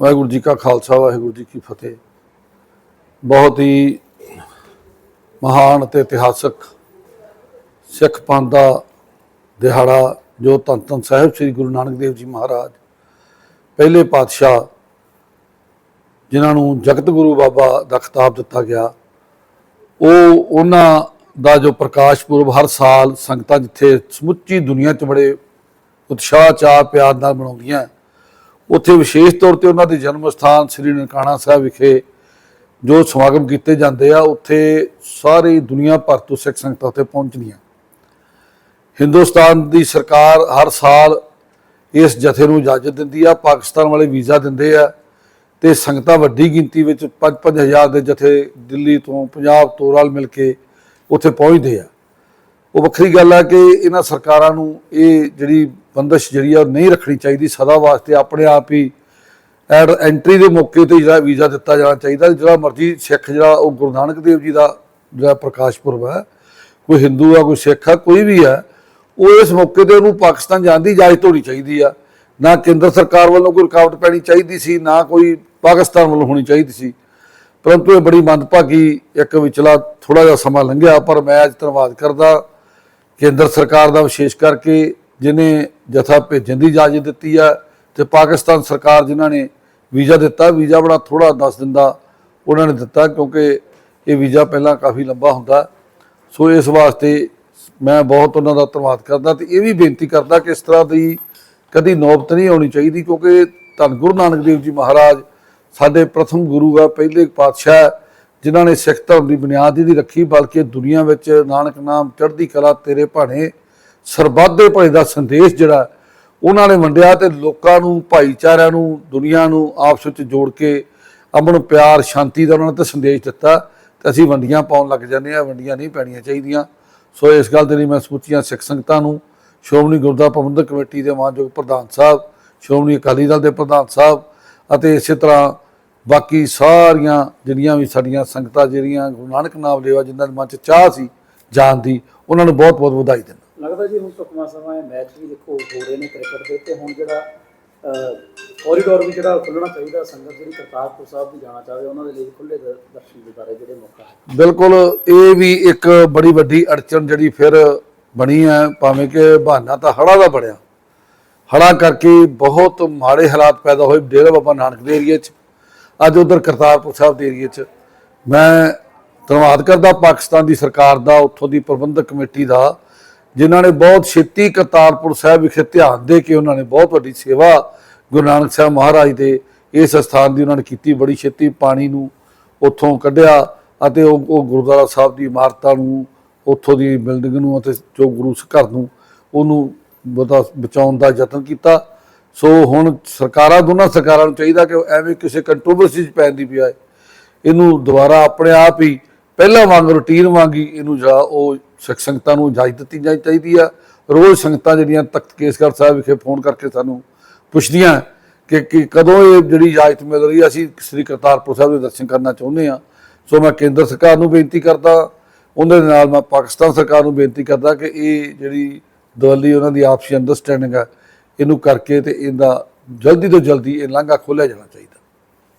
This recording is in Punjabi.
ਵਾਹਿਗੁਰੂ ਜੀ ਕਾ ਖਾਲਸਾ, ਵਾਹਿਗੁਰੂ ਜੀ ਕੀ ਫਤਿਹ। ਬਹੁਤ ਹੀ ਮਹਾਨ ਅਤੇ ਇਤਿਹਾਸਕ ਸਿੱਖ ਪੰਥ ਦਾ ਦਿਹਾੜਾ ਜੋ ਧੰਨ ਧੰਨ ਸਾਹਿਬ ਸ੍ਰੀ ਗੁਰੂ ਨਾਨਕ ਦੇਵ ਜੀ ਮਹਾਰਾਜ, ਪਹਿਲੇ ਪਾਤਸ਼ਾਹ, ਜਿਨ੍ਹਾਂ ਨੂੰ ਜਗਤ ਗੁਰੂ ਬਾਬਾ ਦਾ ਖਿਤਾਬ ਦਿੱਤਾ ਗਿਆ, ਉਹ ਉਹਨਾਂ ਦਾ ਜੋ ਪ੍ਰਕਾਸ਼ ਪੁਰਬ ਹਰ ਸਾਲ ਸੰਗਤਾਂ ਜਿੱਥੇ ਸਮੁੱਚੀ ਦੁਨੀਆ 'ਚ ਬੜੇ ਉਤਸ਼ਾਹ ਚਾਹ ਪਿਆਰ ਨਾਲ ਮਨਾਉਂਦੀਆਂ ਉੱਥੇ ਵਿਸ਼ੇਸ਼ ਤੌਰ ਤੇ ਉਹਨਾਂ ਦੇ ਜਨਮ ਸਥਾਨ ਸ੍ਰੀ ਨਨਕਾਣਾ ਸਾਹਿਬ ਵਿਖੇ ਜੋ ਸਮਾਗਮ ਕੀਤੇ ਜਾਂਦੇ ਆ, ਉੱਥੇ ਸਾਰੀ ਦੁਨੀਆ ਭਰ ਤੋਂ ਸਿੱਖ ਸੰਗਤਾਂ ਉੱਥੇ ਪਹੁੰਚਦੀਆਂ ਹਿੰਦੁਸਤਾਨ ਦੀ ਸਰਕਾਰ ਹਰ ਸਾਲ ਇਸ ਜਥੇ ਨੂੰ ਇਜਾਜ਼ਤ ਦਿੰਦੀ ਆ, ਪਾਕਿਸਤਾਨ ਵਾਲੇ ਵੀਜ਼ਾ ਦਿੰਦੇ ਆ ਤੇ ਸੰਗਤਾਂ ਵੱਡੀ ਗਿਣਤੀ ਵਿੱਚ 5-5000 ਦੇ ਜਥੇ ਦਿੱਲੀ ਤੋਂ ਪੰਜਾਬ ਤੋਂ ਰਲ ਮਿਲ ਕੇ ਉੱਥੇ ਪਹੁੰਚਦੇ ਆ। ਉਹ ਵੱਖਰੀ ਗੱਲ ਆ ਕਿ ਇਹਨਾਂ ਸਰਕਾਰਾਂ ਨੂੰ ਇਹ ਜਿਹੜੀ ਬੰਦਸ਼ ਜਿਹੜੀ ਆ ਉਹ ਨਹੀਂ ਰੱਖਣੀ ਚਾਹੀਦੀ, ਸਦਾ ਵਾਸਤੇ ਆਪਣੇ ਆਪ ਹੀ ਐਡ ਐਂਟਰੀ ਦੇ ਮੌਕੇ ਤੇ ਜਿਹੜਾ ਵੀਜ਼ਾ ਦਿੱਤਾ ਜਾਣਾ ਚਾਹੀਦਾ, ਜਿਹੜਾ ਮਰਜ਼ੀ ਸਿੱਖ ਜਿਹੜਾ ਉਹ ਗੁਰੂ ਨਾਨਕ ਦੇਵ ਜੀ ਦਾ ਜਿਹੜਾ ਪ੍ਰਕਾਸ਼ ਪੁਰਬ ਹੈ, ਕੋਈ ਹਿੰਦੂ ਆ, ਕੋਈ ਸਿੱਖ ਆ, ਕੋਈ ਵੀ ਹੈ ਉਹ ਇਸ ਮੌਕੇ ਤੇ ਉਹਨੂੰ ਪਾਕਿਸਤਾਨ ਜਾਣ ਦੀ ਇਜਾਜ਼ਤ ਹੋਣੀ ਚਾਹੀਦੀ ਆ। ਨਾ ਕੇਂਦਰ ਸਰਕਾਰ ਵੱਲੋਂ ਕੋਈ ਰੁਕਾਵਟ ਪੈਣੀ ਚਾਹੀਦੀ ਸੀ, ਨਾ ਕੋਈ ਪਾਕਿਸਤਾਨ ਵੱਲੋਂ ਹੋਣੀ ਚਾਹੀਦੀ ਸੀ। ਪਰੰਤੂ ਇਹ ਬੜੀ ਮੰਦਭਾਗੀ ਇੱਕ ਵਿਚਲਾ ਥੋੜਾ ਜਿਹਾ ਸਮਾਂ ਲੰਘਿਆ, ਪਰ ਮੈਂ ਅੱਜ ਧੰਨਵਾਦ ਕਰਦਾ ਕੇਂਦਰ ਸਰਕਾਰ ਦਾ ਵਿਸ਼ੇਸ਼ ਕਰਕੇ ਜਿਨੇ ਜਥਾ ਭੇਜਣ ਦੀ ਇਜਾਜ਼ਤ ਦਿੱਤੀ ਹੈ ਤੇ ਪਾਕਿਸਤਾਨ ਸਰਕਾਰ ਜਿਨ੍ਹਾਂ ਨੇ ਵੀਜ਼ਾ ਦਿੱਤਾ, ਵੀਜ਼ਾ ਬੜਾ ਥੋੜਾ 10 ਦਿਨ ਦਾ ਉਹਨਾਂ ਨੇ ਦਿੱਤਾ ਕਿਉਂਕਿ ਇਹ ਵੀਜ਼ਾ ਪਹਿਲਾਂ ਕਾਫੀ ਲੰਬਾ ਹੁੰਦਾ। ਸੋ ਇਸ ਵਾਸਤੇ ਮੈਂ ਬਹੁਤ ਉਹਨਾਂ ਦਾ ਧੰਨਵਾਦ ਕਰਦਾ ਤੇ ਇਹ ਵੀ ਬੇਨਤੀ ਕਰਦਾ ਕਿ ਇਸ ਤਰ੍ਹਾਂ ਦੀ ਕਦੀ ਨੌਬਤ ਨਹੀਂ ਆਉਣੀ ਚਾਹੀਦੀ ਕਿਉਂਕਿ ਧੰਨ ਗੁਰੂ ਨਾਨਕ ਦੇਵ ਜੀ ਮਹਾਰਾਜ ਸਾਡੇ ਪ੍ਰਥਮ ਗੁਰੂ ਆ, ਪਹਿਲੇ ਪਾਤਸ਼ਾਹ, ਜਿਨ੍ਹਾਂ ਨੇ ਸਿੱਖ ਧਰਮ ਦੀ ਬੁਨਿਆਦ ਹੀ ਰੱਖੀ, ਬਲਕਿ ਦੁਨੀਆ ਵਿੱਚ ਨਾਨਕ ਨਾਮ ਚੜ੍ਹਦੀ ਕਲਾ ਤੇਰੇ ਭਾਣੇ ਸਰਬੱਧੇ ਭਲੇ ਦਾ ਸੰਦੇਸ਼ ਜਿਹੜਾ ਉਹਨਾਂ ਨੇ ਵੰਡਿਆ ਤੇ ਲੋਕਾਂ ਨੂੰ, ਭਾਈਚਾਰਿਆਂ ਨੂੰ, ਦੁਨੀਆ ਨੂੰ ਆਪਸ ਵਿੱਚ ਜੋੜ ਕੇ ਅਮਨ, ਪਿਆਰ, ਸ਼ਾਂਤੀ ਦਾ ਉਹਨਾਂ ਨੇ ਤਾਂ ਸੰਦੇਸ਼ ਦਿੱਤਾ ਤੇ ਅਸੀਂ ਵੰਡੀਆਂ ਪਾਉਣ ਲੱਗ ਜਾਂਦੇ ਆ ਵੰਡੀਆਂ ਨਹੀਂ ਪੈਣੀਆਂ ਚਾਹੀਦੀਆਂ। ਸੋ ਇਸ ਗੱਲ ਦੇ ਲਈ ਮੈਂ ਸਮੁੱਚੀਆਂ ਸਿੱਖ ਸੰਗਤਾਂ ਨੂੰ, ਸ਼੍ਰੋਮਣੀ ਗੁਰਦੁਆਰਾ ਪ੍ਰਬੰਧਕ ਕਮੇਟੀ ਦੇ ਮਾਨਯੋਗ ਪ੍ਰਧਾਨ ਸਾਹਿਬ, ਸ਼੍ਰੋਮਣੀ ਅਕਾਲੀ ਦਲ ਦੇ ਪ੍ਰਧਾਨ ਸਾਹਿਬ ਅਤੇ ਇਸੇ ਤਰ੍ਹਾਂ ਬਾਕੀ ਸਾਰੀਆਂ ਜਿਹੜੀਆਂ ਵੀ ਸਾਡੀਆਂ ਸੰਗਤਾਂ ਜਿਹੜੀਆਂ ਗੁਰੂ ਨਾਨਕ ਨਾਮ ਲੇਵਾ ਜਿਨ੍ਹਾਂ ਦੇ ਮਨ 'ਚ ਚਾਹ ਸੀ ਜਾਣ ਦੀ, ਉਹਨਾਂ ਨੂੰ ਬਹੁਤ ਬਹੁਤ ਵਧਾਈ ਦਿੰਦਾ। ਲੱਗਦਾ ਜੀ ਹੁਣ ਸੁਖਮਾ ਸਮਾਂ ਮੈਚ ਵੀ ਦੇਖੋ ਹੋ ਰਹੇ ਨੇ ਕ੍ਰਿਕਟ ਦੇ ਤੇ ਹੁਣ ਜਿਹੜਾ ਕੋਰੀਡੋਰ ਵੀ ਜਿਹੜਾ ਖੁੱਲਣਾ ਚਾਹੀਦਾ ਸੰਗਤ ਜਿਹੜੀ ਕਰਤਾਰਪੁਰ ਸਾਹਿਬ ਦੀ ਜਾਣਾ ਚਾਹਵੇ ਉਹਨਾਂ ਦੇ ਲਈ ਖੁੱਲੇ ਦਰਸ਼ਨ ਦਿਦਾਰੇ ਜਿਹੜੇ ਮੌਕਾ ਹੈ। ਬਿਲਕੁਲ ਇਹ ਵੀ ਇੱਕ ਬੜੀ ਵੱਡੀ ਅੜਚਣ ਜਿਹੜੀ ਫਿਰ ਬਣੀ ਹੈ, ਭਾਵੇਂ ਕਿ ਬਹਾਨਾ ਤਾਂ ਹੜਾ ਦਾ ਬਣਿਆ। ਹੜਾ ਕਰਕੇ ਬਹੁਤ ਮਾੜੇ ਹਾਲਾਤ ਪੈਦਾ ਹੋਏ ਡੇਰਾ ਬਾਬਾ ਨਾਨਕ ਦੇ ਏਰੀਏ 'ਚ, ਅੱਜ ਉਧਰ ਕਰਤਾਰਪੁਰ ਸਾਹਿਬ ਦੇ ਏਰੀਏ 'ਚ। ਮੈਂ ਧੰਨਵਾਦ ਕਰਦਾ ਪਾਕਿਸਤਾਨ ਦੀ ਸਰਕਾਰ ਦਾ, ਉੱਥੋਂ ਦੀ ਪ੍ਰਬੰਧਕ ਕਮੇਟੀ ਦਾ। ਜਿਨ੍ਹਾਂ ਨੇ ਬਹੁਤ ਛੇਤੀ ਕਰਤਾਰਪੁਰ ਸਾਹਿਬ ਵਿਖੇ ਧਿਆਨ ਦੇ ਕੇ ਉਹਨਾਂ ਨੇ ਬਹੁਤ ਵੱਡੀ ਸੇਵਾ ਗੁਰੂ ਨਾਨਕ ਸਾਹਿਬ ਮਹਾਰਾਜ ਦੇ ਇਸ ਸਥਾਨ ਦੀ ਉਹਨਾਂ ਨੇ ਕੀਤੀ, ਬੜੀ ਛੇਤੀ ਪਾਣੀ ਨੂੰ ਉੱਥੋਂ ਕੱਢਿਆ ਅਤੇ ਉਹ ਉਹ ਗੁਰਦੁਆਰਾ ਸਾਹਿਬ ਦੀ ਇਮਾਰਤਾਂ ਨੂੰ, ਉੱਥੋਂ ਦੀ ਬਿਲਡਿੰਗ ਨੂੰ ਅਤੇ ਜੋ ਗੁਰੂ ਘਰ ਨੂੰ ਉਹਨੂੰ ਬਤਾ, ਬਚਾਉਣ ਦਾ ਯਤਨ ਕੀਤਾ। ਸੋ ਹੁਣ ਸਰਕਾਰਾਂ, ਦੋਨਾਂ ਸਰਕਾਰਾਂ ਨੂੰ ਚਾਹੀਦਾ ਕਿ ਉਹ ਐਵੇਂ ਕਿਸੇ ਕੰਟਰੋਵਰਸੀ 'ਚ ਪੈਣ ਦੀ ਬਜਾਏ ਇਹਨੂੰ ਦੁਬਾਰਾ ਆਪਣੇ ਆਪ ਹੀ ਪਹਿਲਾਂ ਵਾਂਗ ਰੁਟੀਨ ਵਾਂਗੀ ਇਹਨੂੰ ਜਿਹੜਾ ਉਹ ਸਿੱਖ ਸੰਗਤਾਂ ਨੂੰ ਇਜਾਜ਼ਤ ਦਿੱਤੀ ਜਾਣੀ ਚਾਹੀਦੀ ਆ। ਰੋਜ਼ ਸੰਗਤਾਂ ਜਿਹੜੀਆਂ ਤਖਤ ਕੇਸਗੜ੍ਹ ਸਾਹਿਬ ਵਿਖੇ ਫੋਨ ਕਰਕੇ ਸਾਨੂੰ ਪੁੱਛਦੀਆਂ ਕਿ ਕਿ ਕਦੋਂ ਇਹ ਜਿਹੜੀ ਇਜਾਜ਼ਤ ਮਿਲ ਰਹੀ ਆ, ਅਸੀਂ ਸ੍ਰੀ ਕਰਤਾਰਪੁਰ ਸਾਹਿਬ ਦੇ ਦਰਸ਼ਨ ਕਰਨਾ ਚਾਹੁੰਦੇ ਆ। ਸੋ ਮੈਂ ਕੇਂਦਰ ਸਰਕਾਰ ਨੂੰ ਬੇਨਤੀ ਕਰਦਾ ਉਹਨਾਂ ਦੇ ਨਾਲ ਮੈਂ ਪਾਕਿਸਤਾਨ ਸਰਕਾਰ ਨੂੰ ਬੇਨਤੀ ਕਰਦਾ ਕਿ ਇਹ ਜਿਹੜੀ ਦਵੱਲੀ ਉਹਨਾਂ ਦੀ ਆਪਸੀ ਅੰਡਰਸਟੈਂਡਿੰਗ ਹੈ ਇਹਨੂੰ ਕਰਕੇ ਤੇ ਇਹਦਾ ਜਲਦੀ ਤੋਂ ਜਲਦੀ ਇਹ ਲਾਂਘਾ ਖੋਲ੍ਹਿਆ ਜਾਣਾ ਚਾਹੀਦਾ।